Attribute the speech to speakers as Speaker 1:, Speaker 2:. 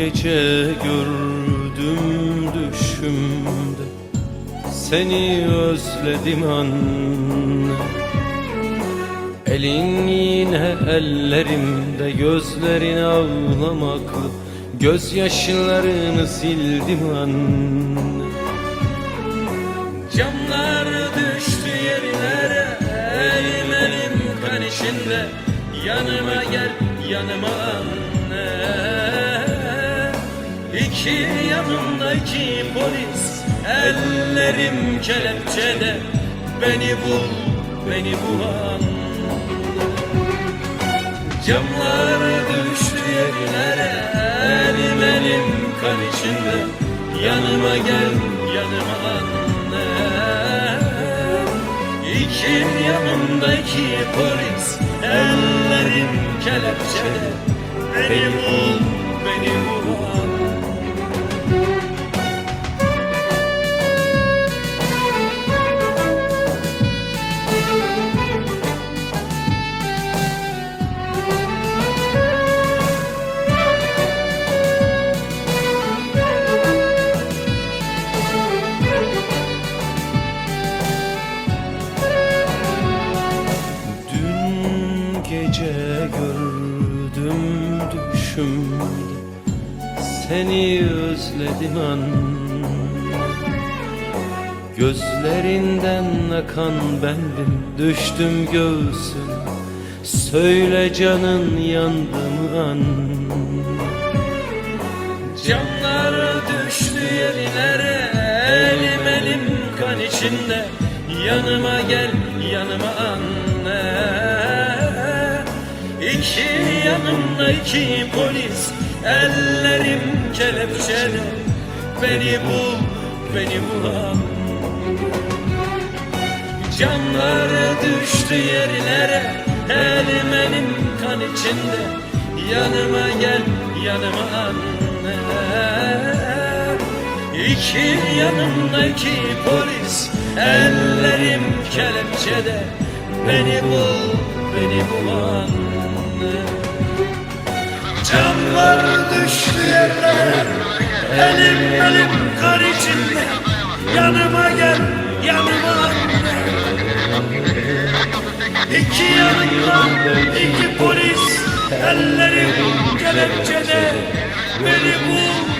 Speaker 1: gece gördüm düşümde. Seni özledim anne. Elin yine ellerimde gözlerin ağlamaklı. Gözyaşlarını sildim anne. Camlar düştü yerlere Elim elim kan içinde. Yanıma gel yanıma anne İki yanımda iki polis Ellerim kelepçede. Beni bul beni bul anne Camlar düştü yerlere Elim elim kan içinde. Yanıma gel yanıma anne. İki yanımdaki polis Ellerim kelepçede. Beni bul beni bul gece gördüm düşümde Seni özledim anne Gözlerinden akan bendim. Düştüm göğsüne. Söyle canın yandı mı anne Camlar düştü yerlere. Elim elim kan içinde. Yanıma gel yanıma anne İki yanımda iki polis Ellerim kelepçede Beni bul beni bul anne Camlar düştü yerlere Elim kan içinde. Yanıma gel yanıma anne. İki yanımdaki polis Ellerim kelepçede. Beni bul beni bul anne Camlar düştü yerlere. Elim elim kan içinde. Yanıma gel yanıma anne. İki yanımda iki polis. Ellerim kelepçede. Beni bul